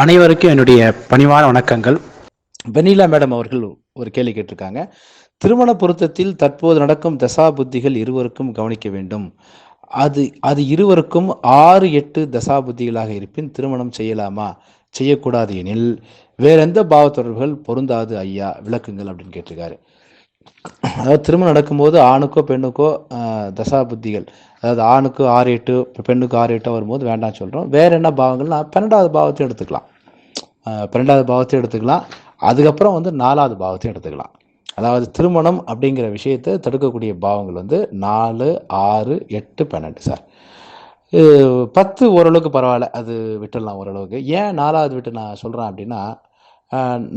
அனைவருக்கும் என்னுடைய பணிவான வணக்கங்கள். வெனிலா மேடம் அவர்கள் ஒரு கேள்வி கேட்டிருக்காங்க. திருமண பொருத்தத்தில் தற்போது நடக்கும் தசா புத்திகள் இருவருக்கும் கவனிக்க வேண்டும். அது அது இருவருக்கும் ஆறு எட்டு தசா புத்திகளாக இருப்பின் திருமணம் செய்யலாமா? செய்யக்கூடாது எனில் வேற எந்த பாவ தொடர்புகள் பொருந்தாது ஐயா விளக்குங்கள் அப்படின்னு கேட்டிருக்காரு. அதாவது திருமணம் நடக்கும்போது ஆணுக்கோ பெண்ணுக்கோ தசா புத்திகள் அதாவது ஆணுக்கு ஆறு எட்டு பெண்ணுக்கு ஆறு எட்டோ வரும்போது வேண்டாம் சொல்கிறோம் வேறு என்ன பாவங்கள்னா பன்னெண்டாவது பாவத்தையும் எடுத்துக்கலாம். பன்னெண்டாவது பாவத்தையும் எடுத்துக்கலாம். அதுக்கப்புறம் வந்து நாலாவது பாவத்தையும் எடுத்துக்கலாம். அதாவது திருமணம் அப்படிங்கிற விஷயத்தை தடுக்கக்கூடிய பாவங்கள் வந்து நாலு ஆறு எட்டு பன்னெண்டு சார். பத்து ஓரளவுக்கு பரவாயில்ல. அது விட்டுடலாம் ஓரளவுக்கு. ஏன் நாலாவது விட்டு நான் சொல்கிறேன் அப்படின்னா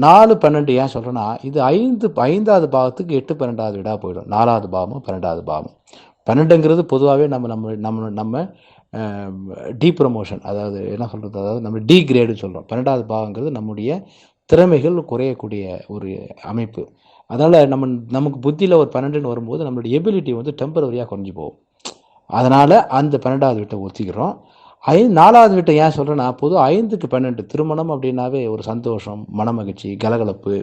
நாலு பன்னெண்டு ஏன் சொல்கிறேன்னா இது ஐந்து ஐந்தாவது பாவத்துக்கு எட்டு பன்னெண்டாவது வீடாக போயிடும். நாலாவது பாவமும் பன்னெண்டாவது பாவமும் பன்னெண்டுங்கிறது பொதுவாகவே நம்ம நம்ம நம்ம நம்ம டீ ப்ரமோஷன் அதாவது என்ன சொல்கிறது அதாவது நம்ம டி கிரேடுன்னு சொல்கிறோம் பன்னெண்டாவது பாவங்கிறது நம்முடைய திறமைகள் குறையக்கூடிய ஒரு அமைப்பு. அதனால் நம்ம நமக்கு புத்தியில் ஒரு பன்னெண்டுன்னு வரும்போது நம்மளுடைய எபிலிட்டி வந்து டெம்பரவரியாக குறைஞ்சி போகும். அதனால் அந்த பன்னெண்டாவது வீட்டை ஒத்திக்கிறோம். ஐ நாலாவது வீட்டை ஏன் சொல்கிறேன்னா பொதுவாக ஐந்துக்கு பன்னெண்டு திருமணம் அப்படின்னாவே ஒரு சந்தோஷம் மனமகிழ்ச்சி கலகலப்பு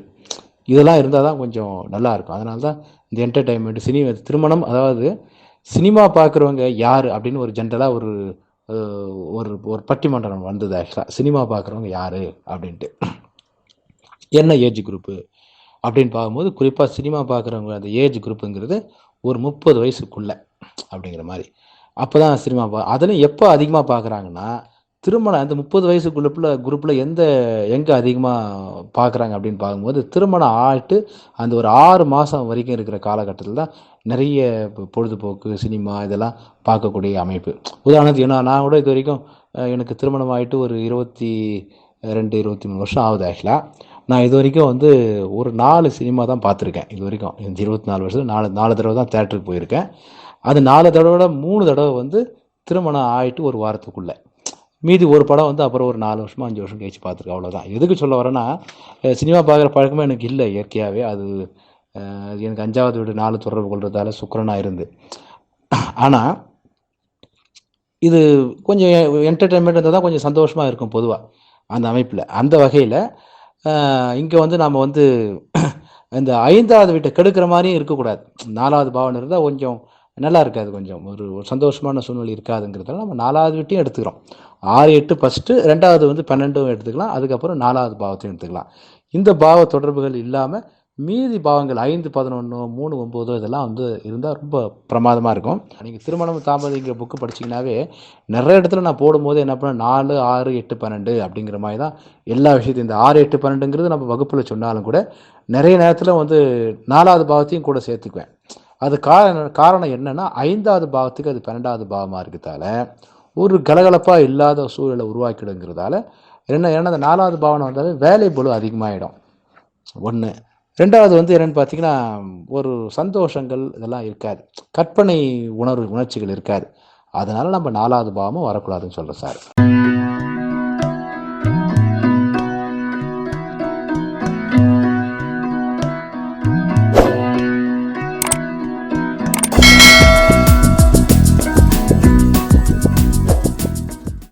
இதெல்லாம் இருந்தால் தான் கொஞ்சம் நல்லாயிருக்கும் அதனால தான் இந்த என்டர்டைன்மெண்ட் சினிமா திருமணம் அதாவது சினிமா பார்க்குறவங்க யார் அப்படின்னு ஒரு ஜென்ரலாக ஒரு ஒரு ஒரு பட்டிமன்றம் வந்தது ஆக்சுவலாக சினிமா பார்க்குறவங்க யார் அப்படின்ட்டு. என்ன ஏஜ் குரூப்பு அப்படின்னு பார்க்கும்போது குறிப்பாக சினிமா பார்க்குறவங்க அந்த ஏஜ் குரூப்புங்கிறது ஒரு முப்பது வயசுக்குள்ளே அப்படிங்கிற மாதிரி. அப்போ தான் சினிமா பா அதில் எப்போ அதிகமாக பார்க்குறாங்கன்னா திருமணம் அந்த முப்பது வயசுக்குள்ள குரூப்பில் எந்த எங்கே அதிகமாக பார்க்குறாங்க அப்படின்னு பார்க்கும்போது திருமணம் ஆகிட்டு அந்த ஒரு ஆறு மாதம் வரைக்கும் இருக்கிற காலகட்டத்தில் தான் நிறைய பொழுதுபோக்கு சினிமா இதெல்லாம் பார்க்கக்கூடிய அமைப்பு. உதாரணத்துக்கு என்ன நான் கூட இது வரைக்கும் எனக்கு திருமணம் ஆகிட்டு ஒரு இருபத்தி ரெண்டு இருபத்தி மூணு வருஷம் ஆகுது ஆக்சுவலாக நான் இது வரைக்கும் வந்து ஒரு நாலு சினிமா தான் பார்த்துருக்கேன் இது வரைக்கும் இந்த இருபத்தி நாலு வருஷத்துல நாலு நாலு தடவை தான் தேட்டருக்கு போயிருக்கேன். அது நாலு தடவை மூணு தடவை வந்து திருமணம் ஆகிட்டு ஒரு வாரத்துக்குள்ளே. மீதி ஒரு படம் வந்து அப்புறம் ஒரு நாலு வருஷமாக அஞ்சு வருஷம் கழிச்சு பார்த்துருக்கேன். அவ்வளோதான் எதுக்கு சொல்ல வரேன்னா சினிமா பார்க்குற பழக்கமே எனக்கு இல்லை இயற்கையாகவே அது எனக்கு அஞ்சாவது வீடு நாலு தொடர்பு கொள்றதால சுக்கரனாக இருந்து. ஆனால் இது கொஞ்சம் என்டர்டெயின்மெண்ட் இருந்தால் தான் கொஞ்சம் சந்தோஷமாக இருக்கும் பொதுவாக அந்த அமைப்பில். அந்த வகையில் இங்கே வந்து நம்ம வந்து இந்த ஐந்தாவது வீட்டை கெடுக்கிற மாதிரியும் இருக்கக்கூடாது. நாலாவது பாவனை இருந்தால் கொஞ்சம் நல்லா இருக்காது கொஞ்சம். ஒரு ஒரு சந்தோஷமான சூழ்நிலை இருக்காதுங்கிறதால நம்ம நாலாவது வீட்டையும் எடுத்துக்கிறோம். ஆறு எட்டு ஃபஸ்ட்டு ரெண்டாவது வந்து பன்னெண்டும் எடுத்துக்கலாம். அதுக்கப்புறம் நாலாவது பாவத்தையும் எடுத்துக்கலாம். இந்த பாவ தொடர்புகள் இல்லாமல் மீதி பாவங்கள் ஐந்து பதினொன்று மூணு ஒம்பது இதெல்லாம் வந்து இருந்தால் ரொம்ப பிரமாதமாக இருக்கும். நீங்கள் திருமணம் தாமதிங்கிற புக்கு படிச்சிங்கனாவே நிறைய இடத்துல நான் போடும்போது என்ன பண்ண நாலு ஆறு எட்டு பன்னெண்டு அப்படிங்கிற மாதிரி தான் எல்லா விஷயத்தையும் இந்த ஆறு எட்டு பன்னெண்டுங்கிறது நம்ம வகுப்பில் சொன்னாலும் கூட நிறைய நேரத்தில் வந்து நாலாவது பாவத்தையும் கூட சேர்த்துக்குவேன். அது காரணம் காரணம் என்னன்னா ஐந்தாவது பாவத்துக்கு அது பன்னெண்டாவது பாவமாக இருக்கிறதால ஒரு கலகலப்பாக இல்லாத சூழலை உருவாக்கிடுங்கிறதால என்ன ஏன்னா அந்த நாலாவது பாவனை வந்தாலே வேலை பொழு அதிகமாகிடும் ஒன்று ரெண்டாவது வந்து என்னென்னு பார்த்தீங்கன்னா ஒரு சந்தோஷங்கள் இதெல்லாம் இருக்காது. கற்பனை உணர்வு உணர்ச்சிகள் இருக்காது. அதனால் நம்ம நாலாவது பாவமும் வரக்கூடாதுன்னு சொல்கிறேன் சார்.